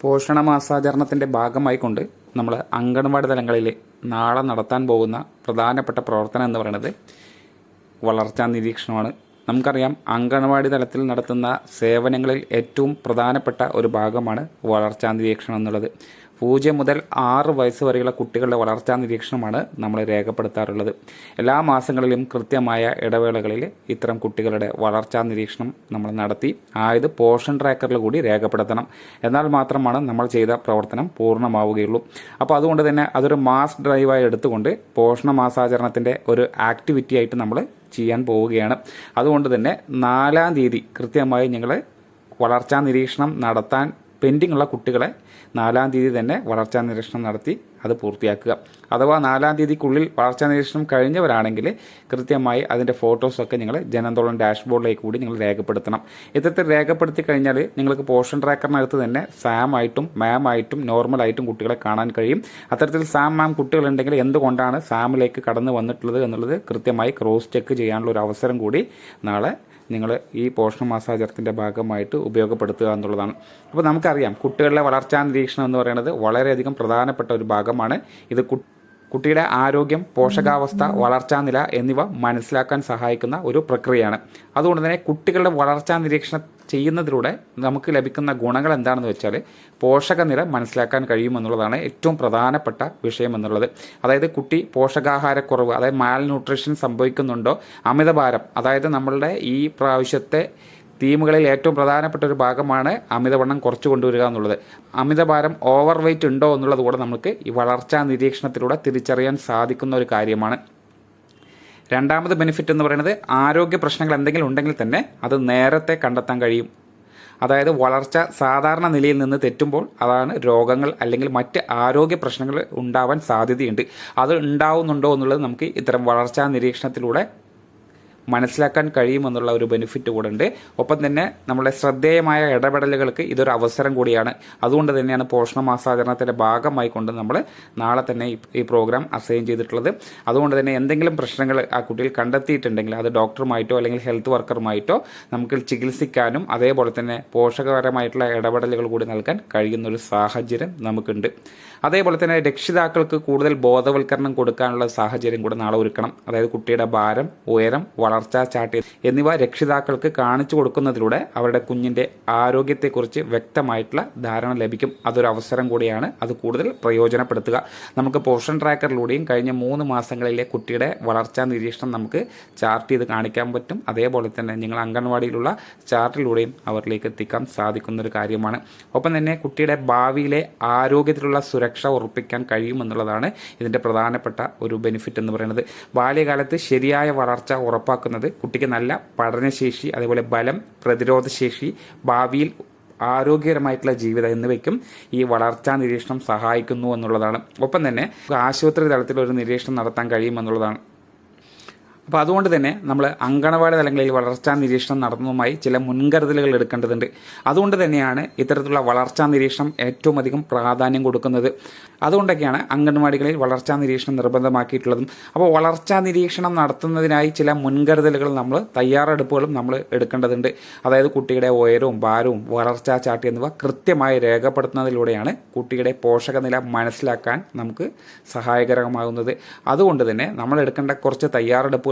പോഷണ മാസാചരണത്തിന്റെ ഭാഗമായിക്കൊണ്ട് നമ്മൾ അങ്കണവാടി തലങ്ങളിൽ നാളെ നടത്താൻ പോകുന്ന പ്രധാനപ്പെട്ട പ്രവർത്തനം എന്ന് പറയുന്നത് വളർച്ചാ നിരീക്ഷണമാണ്. നമുക്കറിയാം അങ്കണവാടി തലത്തിൽ നടത്തുന്ന സേവനങ്ങളിൽ ഏറ്റവും പ്രധാനപ്പെട്ട ഒരു ഭാഗമാണ് വളർച്ചാ നിരീക്ഷണം എന്നുള്ളത്. പൂജ്യം മുതൽ ആറ് വയസ്സ് വരെയുള്ള കുട്ടികളുടെ വളർച്ചാ നിരീക്ഷണമാണ് നമ്മൾ രേഖപ്പെടുത്താറുള്ളത്. എല്ലാ മാസങ്ങളിലും കൃത്യമായ ഇടവേളകളിൽ ഇത്തരം കുട്ടികളുടെ വളർച്ചാ നിരീക്ഷണം നമ്മൾ നടത്തി ആയത് പോഷൻ ട്രാക്കറിൽ കൂടി രേഖപ്പെടുത്തണം. എന്നാൽ മാത്രമാണ് നമ്മൾ ചെയ്ത പ്രവർത്തനം പൂർണമാവുകയുള്ളൂ. അപ്പോൾ അതുകൊണ്ട് തന്നെ അതൊരു മാസ് ഡ്രൈവായി എടുത്തുകൊണ്ട് പോഷണ മാസാചരണത്തിന്റെ ഒരു ആക്ടിവിറ്റി ആയിട്ട് നമ്മൾ ചെയ്യാൻ പോവുകയാണ്. അതുകൊണ്ട് തന്നെ നാലാം തീയതി കൃത്യമായി ഞങ്ങൾ വളർച്ചാ നിരീക്ഷണം നടത്താൻ പെൻഡിംഗ് ഉള്ള കുട്ടികളെ നാലാം തീയതി തന്നെ വളർച്ചാ നിരീക്ഷണം നടത്തി അത് പൂർത്തിയാക്കുക. അഥവാ നാലാം തീയതിക്കുള്ളിൽ വളർച്ചാ നിരീക്ഷണം കഴിഞ്ഞവരാണെങ്കിൽ കൃത്യമായി അതിന്റെ ഫോട്ടോസൊക്കെ നിങ്ങൾ ജനന്തോളം ഡാഷ്ബോർഡിലേക്ക് കൂടി നിങ്ങൾ രേഖപ്പെടുത്തണം. ഇത്തരത്തിൽ രേഖപ്പെടുത്തി കഴിഞ്ഞാൽ നിങ്ങൾക്ക് പോഷൻ ട്രാക്കറിനകത്ത് തന്നെ സാം ആയിട്ടും മാം ആയിട്ടും നോർമലായിട്ടും കുട്ടികളെ കാണാൻ കഴിയും. അത്തരത്തിൽ സാം മാം കുട്ടികളുണ്ടെങ്കിൽ എന്തുകൊണ്ടാണ് സാമിലേക്ക് കടന്നു വന്നിട്ടുള്ളത് എന്നുള്ളത് കൃത്യമായി ക്രോസ് ചെക്ക് ചെയ്യാനുള്ള ഒരു അവസരം കൂടി നാളെ നിങ്ങൾ ഈ പോഷണ മാസാചരണത്തിന്റെ ഭാഗമായിട്ട് ഉപയോഗപ്പെടുത്തുക എന്നുള്ളതാണ്. അപ്പോൾ നമുക്കറിയാം കുട്ടികളുടെ വളർച്ചാ നിരീക്ഷണം എന്ന് പറയുന്നത് വളരെയധികം പ്രധാനപ്പെട്ട ഒരു ഭാഗമാണ്. ഇത് കുട്ടിയുടെ ആരോഗ്യം പോഷകാവസ്ഥ വളർച്ചാ നില എന്നിവ മനസ്സിലാക്കാൻ സഹായിക്കുന്ന ഒരു പ്രക്രിയയാണ്. അതുകൊണ്ട് തന്നെ കുട്ടികളുടെ വളർച്ചാ നിരീക്ഷണം ചെയ്യുന്നതിലൂടെ നമുക്ക് ലഭിക്കുന്ന ഗുണങ്ങൾ എന്താണെന്ന് വെച്ചാൽ പോഷകനില മനസ്സിലാക്കാൻ കഴിയുമെന്നുള്ളതാണ് ഏറ്റവും പ്രധാനപ്പെട്ട വിഷയം എന്നുള്ളത്. അതായത് കുട്ടി പോഷകാഹാരക്കുറവ് അതായത് മാൽ ന്യൂട്രീഷൻ സംഭവിക്കുന്നുണ്ടോ? അമിതഭാരം അതായത് നമ്മളുടെ ഈ പ്രാവശ്യത്തെ തീമുകളിൽ ഏറ്റവും പ്രധാനപ്പെട്ട ഒരു ഭാഗമാണ് അമിതവണ്ണം കുറച്ചു കൊണ്ടുവരിക എന്നുള്ളത്. അമിതഭാരം ഓവർ വെയിറ്റ് ഉണ്ടോ എന്നുള്ളത് കൂടെ നമുക്ക് ഈ വളർച്ചാ നിരീക്ഷണത്തിലൂടെ തിരിച്ചറിയാൻ സാധിക്കുന്ന ഒരു കാര്യമാണ്. രണ്ടാമത് ബെനിഫിറ്റ് എന്ന് പറയുന്നത് ആരോഗ്യ പ്രശ്നങ്ങൾ എന്തെങ്കിലും ഉണ്ടെങ്കിൽ തന്നെ അത് നേരത്തെ കണ്ടെത്താൻ കഴിയും. അതായത് വളർച്ച സാധാരണ നിലയിൽ നിന്ന് തെറ്റുമ്പോൾ അതാണ് രോഗങ്ങൾ അല്ലെങ്കിൽ മറ്റ് ആരോഗ്യ പ്രശ്നങ്ങൾ ഉണ്ടാവാൻ സാധ്യതയുണ്ട്. അത് ഉണ്ടാവുന്നുണ്ടോ എന്നുള്ളത് നമുക്ക് ഇത്തരം വളർച്ചാ നിരീക്ഷണത്തിലൂടെ മനസ്സിലാക്കാൻ കഴിയുമെന്നുള്ള ഒരു ബെനിഫിറ്റ് കൂടെ ഉണ്ട് ഒപ്പം തന്നെ നമ്മുടെ ശ്രദ്ധേയമായ ഇടപെടലുകൾക്ക് ഇതൊരു അവസരം കൂടിയാണ്. അതുകൊണ്ട് തന്നെയാണ് പോഷണ മാസാചരണത്തിന്റെ ഭാഗമായി കൊണ്ട് നമ്മൾ നാളെ തന്നെ ഈ- പ്രോഗ്രാം അസൈൻ ചെയ്തിട്ടുള്ളത്. അതുകൊണ്ട് തന്നെ എന്തെങ്കിലും പ്രശ്നങ്ങൾ ആ കുട്ടിയിൽ കണ്ടെത്തിയിട്ടുണ്ടെങ്കിൽ അത് ഡോക്ടറുമായിട്ടോ അല്ലെങ്കിൽ ഹെൽത്ത് വർക്കറുമായിട്ടോ നമുക്ക് ചികിത്സിക്കാനും അതേപോലെ തന്നെ പോഷകപരമായിട്ടുള്ള ഇടപെടലുകൾ കൂടി നൽകാൻ കഴിയുന്ന ഒരു സാഹചര്യം നമുക്കുണ്ട്. അതേപോലെ തന്നെ രക്ഷിതാക്കൾക്ക് കൂടുതൽ ബോധവൽക്കരണം കൊടുക്കാനുള്ള സാഹചര്യം കൂടെ നാളെ ഒരുക്കണം. അതായത് കുട്ടിയുടെ ഭാരം ഉയരം വളർച്ചാ ചാട്ടി എന്നിവ രക്ഷിതാക്കൾക്ക് കാണിച്ചു കൊടുക്കുന്നതിലൂടെ അവരുടെ കുഞ്ഞിന്റെ ആരോഗ്യത്തെക്കുറിച്ച് വ്യക്തമായിട്ടുള്ള ധാരണ ലഭിക്കും. അതൊരു അവസരം കൂടിയാണ് അത് കൂടുതൽ പ്രയോജനപ്പെടുത്തുക. നമുക്ക് പോഷൻ ട്രാക്കറിലൂടെയും കഴിഞ്ഞ മൂന്ന് മാസങ്ങളിലെ കുട്ടിയുടെ വളർച്ചാ നിരീക്ഷണം നമുക്ക് ചാർട്ട് ചെയ്ത് കാണിക്കാൻ പറ്റും. അതേപോലെ തന്നെ നിങ്ങൾ അംഗൻവാടിയിലുള്ള ചാർട്ടിലൂടെയും അവരിലേക്ക് എത്തിക്കാൻ സാധിക്കുന്ന ഒരു കാര്യമാണ്. ഒപ്പം തന്നെ കുട്ടിയുടെ ഭാവിയിലെ ആരോഗ്യത്തിലുള്ള സുരക്ഷ ഉറപ്പിക്കാൻ കഴിയുമെന്നുള്ളതാണ് ഇതിന്റെ പ്രധാനപ്പെട്ട ഒരു ബെനിഫിറ്റ് എന്ന് പറയുന്നത്. ബാല്യകാലത്ത് ശരിയായ വളർച്ച ഉറപ്പാക്കുന്നത് കുട്ടിക്ക് നല്ല പഠനശേഷി അതേപോലെ ബലം പ്രതിരോധശേഷി ഭാവിയിൽ ആരോഗ്യകരമായിട്ടുള്ള ജീവിതം എന്നിവയ്ക്കും ഈ വളർച്ചാ നിരീക്ഷണം സഹായിക്കുന്നു എന്നുള്ളതാണ്. ഒപ്പം തന്നെ ആശുപത്രി തലത്തിൽ ഒരു നിരീക്ഷണം നടത്താൻ കഴിയുമെന്നുള്ളതാണ് അപ്പോൾ അതുകൊണ്ട് തന്നെ നമ്മൾ അങ്കണവാടി തലങ്ങളിൽ വളർച്ചാ നിരീക്ഷണം നടത്തുന്നതുമായി ചില മുൻകരുതലുകൾ എടുക്കേണ്ടതുണ്ട്. അതുകൊണ്ട് തന്നെയാണ് ഇത്തരത്തിലുള്ള വളർച്ചാ നിരീക്ഷണം ഏറ്റവും അധികം പ്രാധാന്യം കൊടുക്കുന്നത്. അതുകൊണ്ടൊക്കെയാണ് അംഗൻവാടികളിൽ വളർച്ചാ നിരീക്ഷണം നിർബന്ധമാക്കിയിട്ടുള്ളതും. അപ്പോൾ വളർച്ചാ നിരീക്ഷണം നടത്തുന്നതിനായി ചില മുൻകരുതലുകൾ നമ്മൾ തയ്യാറെടുപ്പുകളും നമ്മൾ എടുക്കേണ്ടതുണ്ട്. അതായത് കുട്ടിയുടെ ഉയരവും ഭാരവും വളർച്ചാ ചാട്ടി എന്നിവ കൃത്യമായി രേഖപ്പെടുത്തുന്നതിലൂടെയാണ് കുട്ടിയുടെ പോഷകനില മനസ്സിലാക്കാൻ നമുക്ക് സഹായകരമാകുന്നത്. അതുകൊണ്ട് തന്നെ നമ്മൾ എടുക്കേണ്ട കുറച്ച്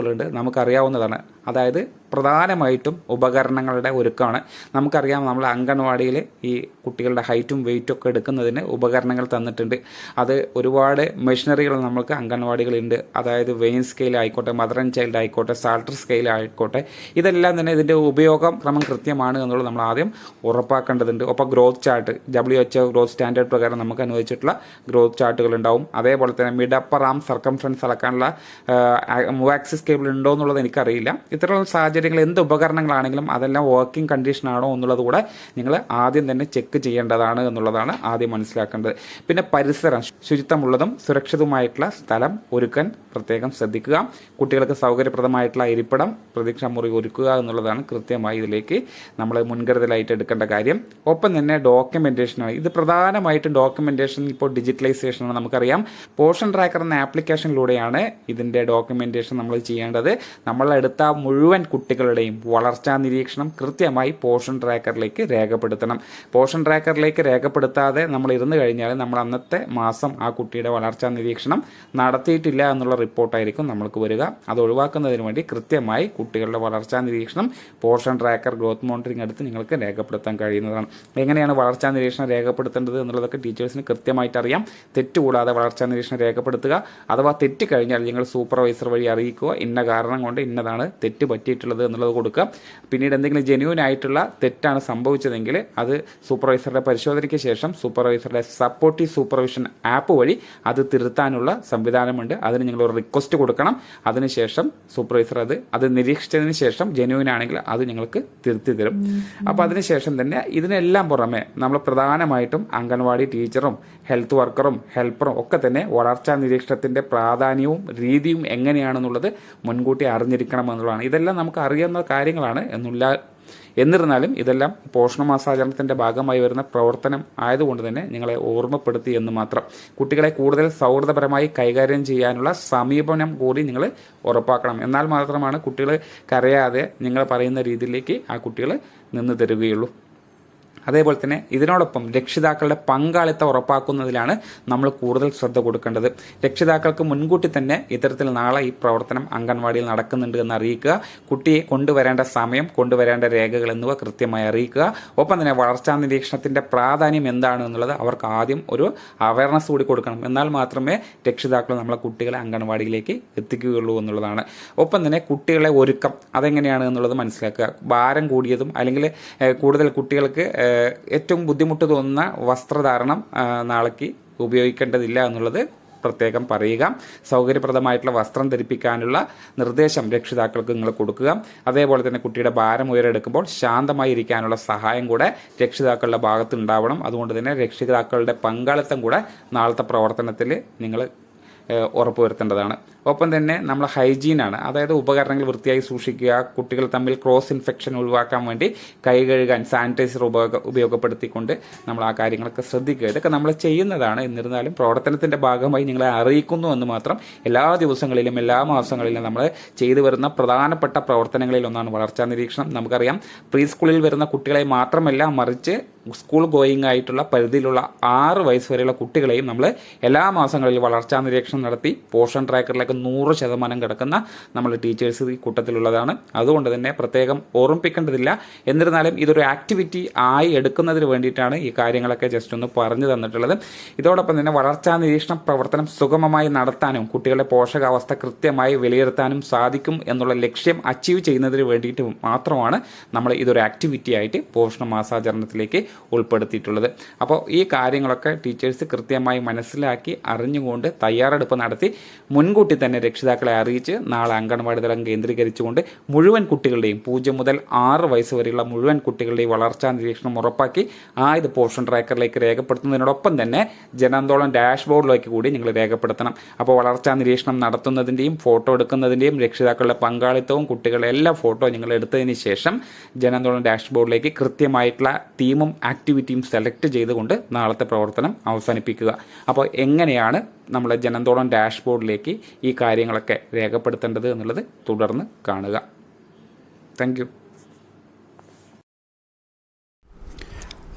തയ്യാറെടുപ്പുകളുണ്ട് നമുക്കറിയാവുന്നതാണ്. അതായത് പ്രധാനമായിട്ടും ഉപകരണങ്ങളുടെ ഒരുക്കമാണ് നമുക്കറിയാം നമ്മൾ അംഗൻവാടിയിൽ ഈ കുട്ടികളുടെ ഹൈറ്റും വെയിറ്റും ഒക്കെ എടുക്കുന്നതിന് ഉപകരണങ്ങൾ തന്നിട്ടുണ്ട്. അത് ഒരുപാട് മെഷീനറികൾ നമുക്ക് അംഗൻവാടികളുണ്ട് അതായത് വെയിൻ സ്കെയിൽ ആയിക്കോട്ടെ മദർ ആൻഡ് ചൈൽഡ് ആയിക്കോട്ടെ സാൾട്ടർ സ്കെയിൽ ആയിക്കോട്ടെ ഇതെല്ലാം തന്നെ ഇതിന്റെ ഉപയോഗം ക്രമം കൃത്യമാണ് എന്നുള്ളത് നമ്മൾ ആദ്യം ഉറപ്പാക്കേണ്ടതുണ്ട്. ഒപ്പം growth chart W H growth standard പ്രകാരം നമുക്ക് അനുവദിച്ചിട്ടുള്ള ഗ്രോത്ത് ചാർട്ടുകൾ ഉണ്ടാവും. അതേപോലെ തന്നെ മിഡ് അപ്പർ ആം സർക്കംഫറൻസ് അളക്കാനുള്ള മൂവാക്സിസ് കേബിൾ ഉണ്ടോ എന്നുള്ളത് എനിക്കറിയില്ല. ഇത്തരം സാഹചര്യങ്ങൾ എന്ത് ഉപകരണങ്ങളാണെങ്കിലും അതെല്ലാം വർക്കിംഗ് കണ്ടീഷൻ ആണോ എന്നുള്ളത് കൂടെ നിങ്ങൾ ആദ്യം തന്നെ ചെക്ക് ചെയ്യേണ്ടതാണ് എന്നുള്ളതാണ് ആദ്യം മനസ്സിലാക്കേണ്ടത്. പിന്നെ പരിസരം ശുചിത്വമുള്ളതും സുരക്ഷിതവുമായിട്ടുള്ള സ്ഥലം ഒരുക്കാൻ പ്രത്യേകം ശ്രദ്ധിക്കുക. കുട്ടികൾക്ക് സൗകര്യപ്രദമായിട്ടുള്ള ഇരിപ്പിടം പ്രതീക്ഷാ മുറി ഒരുക്കുക എന്നുള്ളതാണ് കൃത്യമായി ഇതിലേക്ക് നമ്മൾ മുൻകരുതലായിട്ട് എടുക്കേണ്ട കാര്യം. ഒപ്പം തന്നെ ഡോക്യുമെന്റേഷനാണ് ഇത് പ്രധാനമായിട്ടും ഡോക്യുമെന്റേഷൻ ഇപ്പോൾ ഡിജിറ്റലൈസേഷൻ ആണ് നമുക്കറിയാം. പോർഷൻ ട്രാക്കർ എന്ന ആപ്ലിക്കേഷനിലൂടെയാണ് ഇതിന്റെ ഡോക്യുമെന്റേഷൻ നമ്മൾ ചെയ്യാൻ ചെയ്യേണ്ടത് നമ്മളെടുത്ത മുഴുവൻ കുട്ടികളുടെയും വളർച്ചാ നിരീക്ഷണം കൃത്യമായി പോഷൻ ട്രാക്കറിലേക്ക് രേഖപ്പെടുത്തണം. പോഷൻ ട്രാക്കറിലേക്ക് രേഖപ്പെടുത്താതെ നമ്മൾ ഇരുന്ന് കഴിഞ്ഞാൽ നമ്മൾ അന്നത്തെ മാസം ആ കുട്ടിയുടെ വളർച്ചാ നിരീക്ഷണം നടത്തിയിട്ടില്ല എന്നുള്ള റിപ്പോർട്ടായിരിക്കും നമ്മൾക്ക് വരിക. അത് ഒഴിവാക്കുന്നതിന് വേണ്ടി കൃത്യമായി കുട്ടികളുടെ വളർച്ചാ നിരീക്ഷണം പോഷൻ ട്രാക്കർ ഗ്രോത്ത് മോണിറ്ററിംഗ് എടുത്ത് നിങ്ങൾക്ക് രേഖപ്പെടുത്താൻ കഴിയുന്നതാണ്. എങ്ങനെയാണ് വളർച്ചാ നിരീക്ഷണം രേഖപ്പെടുത്തേണ്ടത് എന്നുള്ളതൊക്കെ ടീച്ചേഴ്സിന് കൃത്യമായിട്ട് അറിയാം. തെറ്റുകൂടാതെ വളർച്ചാ നിരീക്ഷണം രേഖപ്പെടുത്തുക. അഥവാ തെറ്റ് കഴിഞ്ഞാൽ നിങ്ങൾ സൂപ്പർവൈസർ വഴി അറിയിക്കുക. ഇന്ന കാരണം കൊണ്ട് ഇന്നതാണ് തെറ്റ് പറ്റിയിട്ടുള്ളത് എന്നുള്ളത് കൊടുക്കുക. പിന്നീട് എന്തെങ്കിലും ജെന്യൂൻ ആയിട്ടുള്ള തെറ്റാണ് സംഭവിച്ചതെങ്കിൽ അത് സൂപ്പർവൈസറുടെ പരിശോധനയ്ക്ക് ശേഷം സൂപ്പർവൈസറുടെ സപ്പോർട്ടീവ് സൂപ്പർവിഷൻ ആപ്പ് വഴി അത് തിരുത്താനുള്ള സംവിധാനമുണ്ട്. അതിന് നിങ്ങൾ ഒരു റിക്വസ്റ്റ് കൊടുക്കണം. അതിനുശേഷം സൂപ്പർവൈസർ അത് അത് നിരീക്ഷിച്ചതിന് ശേഷം ജെന്യൂൻ ആണെങ്കിൽ അത് നിങ്ങൾക്ക് തിരുത്തി തരും. അപ്പോൾ അതിനുശേഷം തന്നെ ഇതിനെല്ലാം പുറമെ നമ്മൾ പ്രധാനമായിട്ടും അംഗൻവാടി ടീച്ചറും ഹെൽത്ത് വർക്കറും ഹെൽപ്പറും ഒക്കെ തന്നെ വളർച്ചാ നിരീക്ഷണത്തിന്റെ പ്രാധാന്യവും രീതിയും എങ്ങനെയാണെന്നുള്ളത് മുൻകൂട്ടി അറിഞ്ഞിരിക്കണം എന്നുള്ളതാണ്. ഇതെല്ലാം നമുക്ക് അറിയാവുന്ന കാര്യങ്ങളാണ് എന്നുള്ള എന്നിരുന്നാലും ഇതെല്ലാം പോഷണമാസാചരണത്തിന്റെ ഭാഗമായി വരുന്ന പ്രവർത്തനം ആയതുകൊണ്ട് തന്നെ നിങ്ങളെ ഓർമ്മപ്പെടുത്തി എന്ന് മാത്രം. കുട്ടികളെ കൂടുതൽ സൗഹൃദപരമായി കൈകാര്യം ചെയ്യാനുള്ള സമീപനം കൂടി നിങ്ങൾ ഉറപ്പാക്കണം. എന്നാൽ മാത്രമാണ് കുട്ടികൾ കരയാതെ നിങ്ങൾ പറയുന്ന രീതിയിലേക്ക് ആ കുട്ടികൾ നിന്ന് തരികയുള്ളൂ. അതേപോലെ തന്നെ ഇതിനോടൊപ്പം രക്ഷിതാക്കളുടെ പങ്കാളിത്തം ഉറപ്പാക്കുന്നതിലാണ് നമ്മൾ കൂടുതൽ ശ്രദ്ധ കൊടുക്കേണ്ടത്. രക്ഷിതാക്കൾക്ക് മുൻകൂട്ടി തന്നെ ഇത്തരത്തിൽ നാളെ ഈ പ്രവർത്തനം അംഗൻവാടിയിൽ നടക്കുന്നുണ്ട് എന്ന് അറിയിക്കുക. കുട്ടിയെ കൊണ്ടുവരേണ്ട സമയം കൊണ്ടുവരേണ്ട രേഖകൾ എന്നിവ കൃത്യമായി അറിയിക്കുക. ഒപ്പം തന്നെ വളർച്ചാ നിരീക്ഷണത്തിന്റെ പ്രാധാന്യം എന്താണ് എന്നുള്ളത് അവർക്ക് ആദ്യം ഒരു അവയർനെസ് കൂടി കൊടുക്കണം. എന്നാൽ മാത്രമേ രക്ഷിതാക്കൾ നമ്മളെ കുട്ടികളെ അംഗൻവാടിയിലേക്ക് എത്തിക്കുകയുള്ളൂ എന്നുള്ളതാണ്. ഒപ്പം തന്നെ കുട്ടികളെ ഒരുക്കം അതെങ്ങനെയാണ് എന്നുള്ളത് മനസ്സിലാക്കുക. ഭാരം കൂടിയതും അല്ലെങ്കിൽ കൂടുതൽ കുട്ടികൾക്ക് ഏറ്റവും ബുദ്ധിമുട്ട് തോന്നുന്ന വസ്ത്രധാരണം നാളേക്ക് ഉപയോഗിക്കേണ്ടതില്ല എന്നുള്ളത് പ്രത്യേകം പറയുക. സൗകര്യപ്രദമായിട്ടുള്ള വസ്ത്രം ധരിപ്പിക്കാനുള്ള നിർദ്ദേശം രക്ഷിതാക്കൾക്ക് നിങ്ങൾ കൊടുക്കുക. അതേപോലെ തന്നെ കുട്ടിയുടെ ഭാരം ഉയരെടുക്കുമ്പോൾ ശാന്തമായി ഇരിക്കാനുള്ള സഹായം കൂടെ രക്ഷിതാക്കളുടെ ഭാഗത്ത് ഉണ്ടാവണം അതുകൊണ്ട് തന്നെ രക്ഷിതാക്കളുടെ പങ്കാളിത്തം കൂടെ നാളത്തെ പ്രവർത്തനത്തിൽ നിങ്ങൾ ഉറപ്പുവരുത്തേണ്ടതാണ്. ഒപ്പം തന്നെ നമ്മൾ ഹൈജീനാണ് അതായത് ഉപകരണങ്ങൾ വൃത്തിയായി സൂക്ഷിക്കുക കുട്ടികൾ തമ്മിൽ ക്രോസ് ഇൻഫെക്ഷൻ ഒഴിവാക്കാൻ വേണ്ടി കൈ കഴുകാൻ സാനിറ്റൈസർ ഉപയോഗ ഉപയോഗപ്പെടുത്തിക്കൊണ്ട് നമ്മൾ ആ കാര്യങ്ങളൊക്കെ ശ്രദ്ധിക്കുക. ഇതൊക്കെ നമ്മൾ ചെയ്യുന്നതാണ്. എന്നിരുന്നാലും പ്രവർത്തനത്തിന്റെ ഭാഗമായി നിങ്ങളെ അറിയിക്കുന്നു എന്ന് മാത്രം എല്ലാ ദിവസങ്ങളിലും എല്ലാ മാസങ്ങളിലും നമ്മൾ ചെയ്തു വരുന്ന പ്രധാനപ്പെട്ട പ്രവർത്തനങ്ങളിൽ ഒന്നാണ് വളർച്ചാ നിരീക്ഷണം. നമുക്കറിയാം പ്രീ സ്കൂളിൽ വരുന്ന കുട്ടികളെ മാത്രമല്ല മറിച്ച് സ്കൂൾ ഗോയിങ് ആയിട്ടുള്ള പരിധിയിലുള്ള ആറ് വയസ്സ് വരെയുള്ള കുട്ടികളെയും നമ്മൾ എല്ലാ മാസങ്ങളിലും വളർച്ചാ നിരീക്ഷണം നടത്തി പോഷൻ ട്രാക്കറിലേക്ക് നൂറ് ശതമാനം കിടക്കുന്ന നമ്മൾ ടീച്ചേഴ്സ് ഈ കൂട്ടത്തിലുള്ളതാണ്. അതുകൊണ്ട് തന്നെ പ്രത്യേകം ഓർമ്മിപ്പിക്കേണ്ടതില്ല. എന്നിരുന്നാലും ഇതൊരു ആക്ടിവിറ്റി ആയി എടുക്കുന്നതിന് വേണ്ടിയിട്ടാണ് ഈ കാര്യങ്ങളൊക്കെ ജസ്റ്റ് ഒന്ന് പറഞ്ഞു തന്നിട്ടുള്ളത്. ഇതോടൊപ്പം തന്നെ വളർച്ചാ നിരീക്ഷണ പ്രവർത്തനം സുഗമമായി നടത്താനും കുട്ടികളുടെ പോഷകാവസ്ഥ കൃത്യമായി വിലയിരുത്താനും സാധിക്കും എന്നുള്ള ലക്ഷ്യം അച്ചീവ് ചെയ്യുന്നതിന് വേണ്ടിയിട്ട് മാത്രമാണ് നമ്മൾ ഇതൊരു ആക്ടിവിറ്റി ആയിട്ട് പോഷണ മാസാചരണത്തിലേക്ക് ഉൾപ്പെടുത്തിയിട്ടുള്ളത്. അപ്പോൾ ഈ കാര്യങ്ങളൊക്കെ ടീച്ചേഴ്സ് കൃത്യമായി മനസ്സിലാക്കി അറിഞ്ഞുകൊണ്ട് തയ്യാറെടുപ്പ് നടത്തി മുൻകൂട്ടി തന്നെ രക്ഷിതാക്കളെ അറിയിച്ച് നാളെ അംഗൻവാടി തലം കേന്ദ്രീകരിച്ചുകൊണ്ട് മുഴുവൻ കുട്ടികളുടെയും പൂജ്യം മുതൽ ആറ് വയസ്സ് വരെയുള്ള മുഴുവൻ കുട്ടികളുടെയും വളർച്ചാ നിരീക്ഷണം ഉറപ്പാക്കി ആയത് പോഷൻ ട്രാക്കറിലേക്ക് രേഖപ്പെടുത്തുന്നതിനോടൊപ്പം തന്നെ ജനാന്തോളം ഡാഷ്ബോർഡിലേക്ക് കൂടി നിങ്ങൾ രേഖപ്പെടുത്തണം. അപ്പോൾ വളർച്ചാ നിരീക്ഷണം നടത്തുന്നതിന്റെയും ഫോട്ടോ എടുക്കുന്നതിന്റെയും രക്ഷിതാക്കളുടെ പങ്കാളിത്തവും കുട്ടികളുടെ എല്ലാ ഫോട്ടോ നിങ്ങൾ എടുത്തതിന് ശേഷം ജനാന്തോളം ഡാഷ്ബോർഡിലേക്ക് കൃത്യമായിട്ടുള്ള തീമും ആക്ടിവിറ്റിയും സെലക്ട് ചെയ്തുകൊണ്ട് നാളത്തെ പ്രവർത്തനം അവസാനിപ്പിക്കുക. അപ്പോൾ എങ്ങനെയാണ് നമ്മുടെ ജനന്തോളം ഡാഷ്ബോർഡിലേക്ക് ഈ കാര്യങ്ങളൊക്കെ രേഖപ്പെടുത്തേണ്ടത് എന്നുള്ളത് തുടർന്ന് കാണുക. താങ്ക്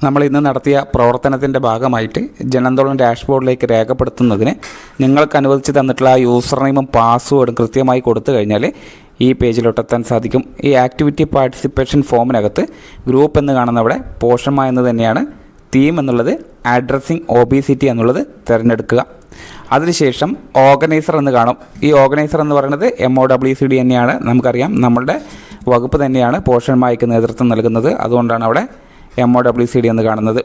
നമ്മൾ ഇന്ന് നടത്തിയ പ്രവർത്തനത്തിന്റെ ഭാഗമായിട്ട് ജനന്തോളം ഡാഷ്ബോർഡിലേക്ക് രേഖപ്പെടുത്തുന്നതിന് നിങ്ങൾക്ക് അനുവദിച്ച് തന്നിട്ടുള്ള യൂസർ നെയിമും പാസ്വേഡും കൃത്യമായി കൊടുത്തു കഴിഞ്ഞാൽ ഈ പേജിലോട്ടെത്താൻ സാധിക്കും. ഈ ആക്ടിവിറ്റി പാർട്ടിസിപ്പേഷൻ ഫോമിനകത്ത് ഗ്രൂപ്പ് എന്ന് കാണുന്ന അവിടെ പോഷമ എന്ന് തന്നെയാണ് തീം എന്നുള്ളത് അഡ്രസ്സിങ് ഒബീസിറ്റി എന്നുള്ളത് തിരഞ്ഞെടുക്കുക. അതിനുശേഷം ഓർഗനൈസർ എന്ന് കാണും. ഈ ഓർഗനൈസർ എന്ന് പറയുന്നത് M O W C D തന്നെയാണ് നമുക്കറിയാം. നമ്മളുടെ വകുപ്പ് തന്നെയാണ് പോഷന്മായ്ക്ക് നേതൃത്വം നൽകുന്നത്. അതുകൊണ്ടാണ് അവിടെ M O W C D എന്ന് കാണുന്നത്.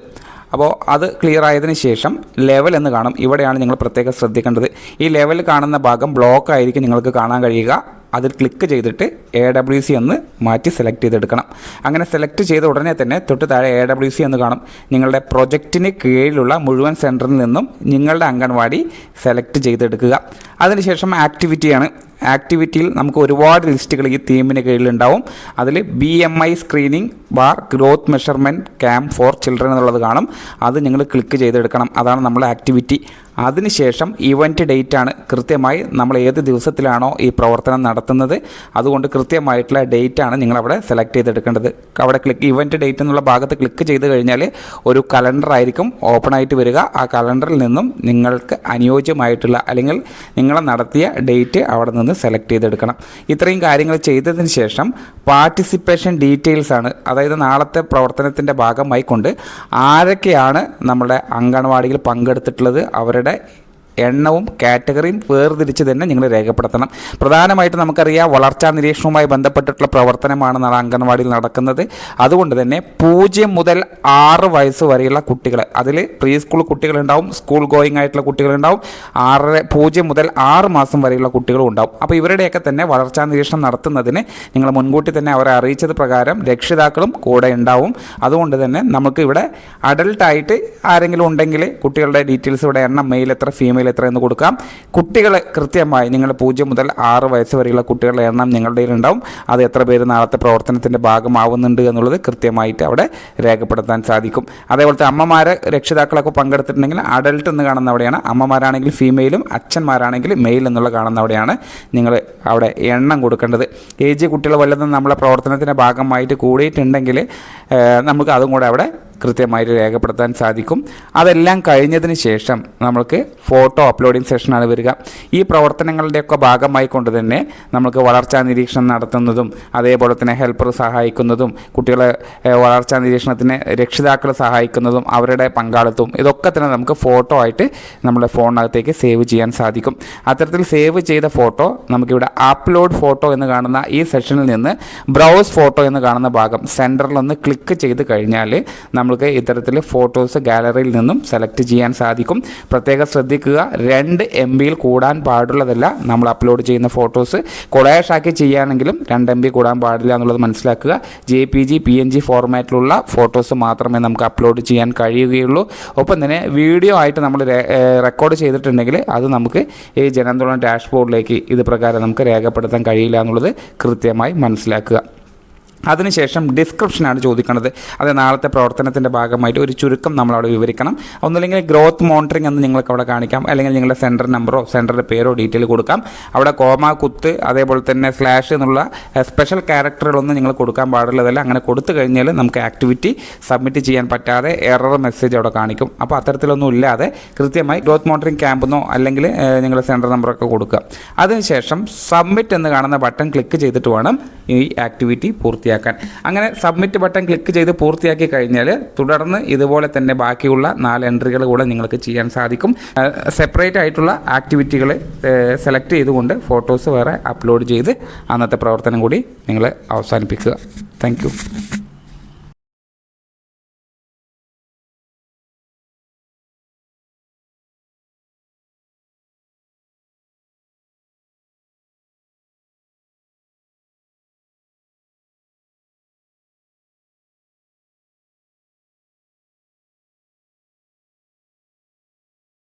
അപ്പോൾ അത് ക്ലിയർ ആയതിനു ശേഷം ലെവൽ എന്ന് കാണും. ഇവിടെയാണ് നിങ്ങൾ പ്രത്യേകം ശ്രദ്ധിക്കേണ്ടത്. ഈ ലെവൽ കാണുന്ന ഭാഗം ബ്ലോക്ക് ആയിരിക്കും നിങ്ങൾക്ക് കാണാൻ കഴിയുക. അതിൽ ക്ലിക്ക് ചെയ്തിട്ട് എ ഡബ്ല്യു സി എന്ന് മാറ്റി സെലക്ട് ചെയ്തെടുക്കണം. അങ്ങനെ സെലക്ട് ചെയ്ത ഉടനെ തന്നെ തൊട്ട് താഴെ എ ഡബ്ല്യു സി എന്ന് കാണും. നിങ്ങളുടെ പ്രൊജക്റ്റിന് കീഴിലുള്ള മുഴുവൻ സെന്ററിൽ നിന്നും നിങ്ങളുടെ അംഗൻവാടി സെലക്ട് ചെയ്തെടുക്കുക. അതിനുശേഷം ആക്ടിവിറ്റിയാണ് ആക്ടിവിറ്റിയിൽ നമുക്ക് ഒരുപാട് ലിസ്റ്റുകൾ ഈ തീമിന് കീഴിലുണ്ടാവും അതിൽ B M I screening bar growth measurement camp for children എന്നുള്ളത് കാണും. അത് നിങ്ങൾ ക്ലിക്ക് ചെയ്തെടുക്കണം. അതാണ് നമ്മുടെ ആക്ടിവിറ്റി അതിനുശേഷം ഇവന്റ് ഡേറ്റ് ആണ്. കൃത്യമായി നമ്മൾ ഏത് ദിവസത്തിലാണോ ഈ പ്രവർത്തനം നടത്തുന്നത്. അതുകൊണ്ട് കൃത്യമായിട്ടുള്ള ഡേറ്റ് ആണ് നിങ്ങളവിടെ സെലക്ട് ചെയ്തെടുക്കേണ്ടത്. അവിടെ ക്ലിക്ക് ഇവന്റ് ഡേറ്റ് എന്നുള്ള ഭാഗത്ത് ക്ലിക്ക് ചെയ്ത് കഴിഞ്ഞാൽ ഒരു കലണ്ടർ ആയിരിക്കും ഓപ്പൺ ആയിട്ട് വരിക. ആ കലണ്ടറിൽ നിന്നും നിങ്ങൾക്ക് അനുയോജ്യമായിട്ടുള്ള അല്ലെങ്കിൽ നിങ്ങൾ നടത്തിയ ഡേറ്റ് അവിടെ നിന്ന് സെലക്ട് ചെയ്തെടുക്കണം. ഇത്രയും കാര്യങ്ങൾ ചെയ്തതിന് ശേഷം പാർട്ടിസിപ്പേഷൻ ഡീറ്റെയിൽസ് ആണ് അതായത് നാളത്തെ പ്രവർത്തനത്തിന്റെ ഭാഗമായി കൊണ്ട് ആരൊക്കെയാണ് നമ്മുടെ അങ്കണവാടിയിൽ പങ്കെടുത്തിട്ടുള്ളത് അവരുടെ അവരുടെ എണ്ണവും കാറ്റഗറിയും വേർതിരിച്ച് തന്നെ നിങ്ങൾ രേഖപ്പെടുത്തണം. പ്രധാനമായിട്ട് നമുക്കറിയാം വളർച്ചാ നിരീക്ഷണവുമായി ബന്ധപ്പെട്ടിട്ടുള്ള പ്രവർത്തനമാണ് നാളെ അംഗൻവാടിയിൽ നടക്കുന്നത്. അതുകൊണ്ട് തന്നെ പൂജ്യം മുതൽ ആറ് വയസ്സ് വരെയുള്ള കുട്ടികൾ അതിൽ പ്രീ സ്കൂൾ കുട്ടികളുണ്ടാവും സ്കൂൾ ഗോയിങ് ആയിട്ടുള്ള കുട്ടികളുണ്ടാവും ആറര പൂജ്യം മുതൽ ആറ് മാസം വരെയുള്ള കുട്ടികളും ഉണ്ടാവും. അപ്പോൾ ഇവരുടെയൊക്കെ തന്നെ വളർച്ചാ നിരീക്ഷണം നടത്തുന്നതിന് നിങ്ങൾ മുൻകൂട്ടി തന്നെ അവരെ അറിയിച്ചത് പ്രകാരം രക്ഷിതാക്കളും കൂടെ ഉണ്ടാവും. അതുകൊണ്ട് തന്നെ നമുക്ക് ഇവിടെ അഡൽട്ടായിട്ട് ആരെങ്കിലും ഉണ്ടെങ്കിൽ കുട്ടികളുടെ ഡീറ്റെയിൽസ് ഇവിടെ എണ്ണം മെയിൽ എത്ര ഫീമെയിൽ എത്ര എന്ന് കൊടുക്കാം. കുട്ടികളെ കൃത്യമായി നിങ്ങൾ പൂജ്യം മുതൽ ആറ് വയസ്സ് വരെയുള്ള കുട്ടികളുടെ എണ്ണം നിങ്ങളുടെ ഉണ്ടാവും അത് എത്ര പേര് നാളത്തെ പ്രവർത്തനത്തിന്റെ ഭാഗമാവുന്നുണ്ട് എന്നുള്ളത് കൃത്യമായിട്ട് അവിടെ രേഖപ്പെടുത്താൻ സാധിക്കും. അതേപോലത്തെ അമ്മമാരെ രക്ഷിതാക്കളൊക്കെ പങ്കെടുത്തിട്ടുണ്ടെങ്കിൽ അഡൽട്ട് എന്ന് കാണുന്ന അവിടെയാണ്. അമ്മമാരാണെങ്കിൽ ഫീമെയിലും അച്ഛന്മാരാണെങ്കിൽ മെയിൽ എന്നുള്ള കാണുന്ന അവിടെയാണ് നിങ്ങൾ അവിടെ എണ്ണം കൊടുക്കേണ്ടത്. ഏജ് കുട്ടികൾ വല്ലതും നമ്മളെ പ്രവർത്തനത്തിന്റെ ഭാഗമായിട്ട് കൂടിയിട്ടുണ്ടെങ്കിൽ നമുക്ക് അതും കൂടെ അവിടെ കൃത്യമായിട്ട് രേഖപ്പെടുത്താൻ സാധിക്കും. അതെല്ലാം കഴിഞ്ഞതിന് ശേഷം നമ്മൾക്ക് ഫോട്ടോ അപ്ലോഡിംഗ് സെഷനാണ് വരിക. ഈ പ്രവർത്തനങ്ങളുടെയൊക്കെ ഭാഗമായി കൊണ്ട് തന്നെ നമുക്ക് വളർച്ചാ നിരീക്ഷണം നടത്തുന്നതും അതേപോലെ തന്നെ ഹെൽപ്പർ സഹായിക്കുന്നതും കുട്ടികളെ വളർച്ചാ നിരീക്ഷണത്തിന് രക്ഷിതാക്കൾ സഹായിക്കുന്നതും അവരുടെ പങ്കാളിത്തവും ഇതൊക്കെ തന്നെ നമുക്ക് ഫോട്ടോ ആയിട്ട് നമ്മുടെ ഫോണിനകത്തേക്ക് സേവ് ചെയ്യാൻ സാധിക്കും. അത്തരത്തിൽ സേവ് ചെയ്ത ഫോട്ടോ നമുക്കിവിടെ അപ്ലോഡ് ഫോട്ടോ എന്ന് കാണുന്ന ഈ സെഷനിൽ നിന്ന് ബ്രൗസ് ഫോട്ടോ എന്ന് കാണുന്ന ഭാഗം സെന്ററിൽ ഒന്ന് ക്ലിക്ക് ചെയ്ത് കഴിഞ്ഞാൽ നമ്മൾക്ക് ഇത്തരത്തിൽ ഫോട്ടോസ് ഗാലറിയിൽ നിന്നും സെലക്ട് ചെയ്യാൻ സാധിക്കും. പ്രത്യേകം ശ്രദ്ധിക്കുക രണ്ട് എം ബിയിൽ കൂടാൻ പാടുള്ളതല്ല നമ്മൾ അപ്ലോഡ് ചെയ്യുന്ന ഫോട്ടോസ് കൊളേഷാക്കി ചെയ്യുകയാണെങ്കിലും രണ്ട് എം ബി കൂടാൻ പാടില്ല എന്നുള്ളത് മനസ്സിലാക്കുക. J P G P N G ഫോർമാറ്റിലുള്ള photos മാത്രമേ നമുക്ക് അപ്ലോഡ് ചെയ്യാൻ കഴിയുകയുള്ളൂ. ഒപ്പം തന്നെ വീഡിയോ ആയിട്ട് നമ്മൾ റെക്കോർഡ് ചെയ്തിട്ടുണ്ടെങ്കിൽ അത് നമുക്ക് ഈ ജനാന്തോളം ഡാഷ്ബോർഡിലേക്ക് ഇത് പ്രകാരം നമുക്ക് രേഖപ്പെടുത്താൻ കഴിയില്ല എന്നുള്ളത് കൃത്യമായി മനസ്സിലാക്കുക. അതിനുശേഷം ഡിസ്ക്രിപ്ഷനാണ് ചോദിക്കുന്നത് അത് നാളത്തെ പ്രവർത്തനത്തിന്റെ ഭാഗമായിട്ട് ഒരു ചുരുക്കം നമ്മളവിടെ വിവരിക്കണം. ഒന്നുമില്ലെങ്കിൽ ഗ്രോത്ത് മോണിറ്ററിംഗ് എന്ന് നിങ്ങൾക്ക് അവിടെ കാണിക്കാം. അല്ലെങ്കിൽ നിങ്ങളുടെ സെന്റർ നമ്പറോ സെന്ററിന്റെ പേരോ ഡീറ്റെയിൽ കൊടുക്കാം. അവിടെ കോമ കുത്ത് അതേപോലെ തന്നെ സ്ലാഷ് എന്നുള്ള സ്പെഷ്യൽ ക്യാരക്ടറുകളൊന്നും നിങ്ങൾ കൊടുക്കാൻ പാടുള്ളതല്ല. അങ്ങനെ കൊടുത്തു കഴിഞ്ഞാൽ നമുക്ക് ആക്ടിവിറ്റി സബ്മിറ്റ് ചെയ്യാൻ പറ്റാതെ എറർ മെസ്സേജ് അവിടെ കാണിക്കും. അപ്പോൾ അത്തരത്തിലൊന്നും ഇല്ലാതെ കൃത്യമായി ഗ്രോത്ത് മോണിറ്ററിംഗ് ക്യാമ്പെന്നോ അല്ലെങ്കിൽ നിങ്ങളുടെ സെന്റർ നമ്പറൊക്കെ കൊടുക്കുക. അതിനുശേഷം സബ്മിറ്റ് എന്ന് കാണുന്ന ബട്ടൺ ക്ലിക്ക് ചെയ്തിട്ട് വേണം ഈ ആക്ടിവിറ്റി പൂർത്തിയാക്കാൻ. അങ്ങനെ സബ്മിറ്റ് ബട്ടൺ ക്ലിക്ക് ചെയ്ത് പൂർത്തിയാക്കി കഴിഞ്ഞാൽ തുടർന്ന് ഇതുപോലെ തന്നെ ബാക്കിയുള്ള നാല് എൻട്രികൾ കൂടെ നിങ്ങൾക്ക് ചെയ്യാൻ സാധിക്കും. സെപ്പറേറ്റ് ആയിട്ടുള്ള ആക്ടിവിറ്റികൾ സെലക്ട് ചെയ്തുകൊണ്ട് ഫോട്ടോസ് വേറെ അപ്ലോഡ് ചെയ്ത് അന്നത്തെ പ്രവർത്തനം കൂടി നിങ്ങൾ അവസാനിപ്പിക്കുക. താങ്ക്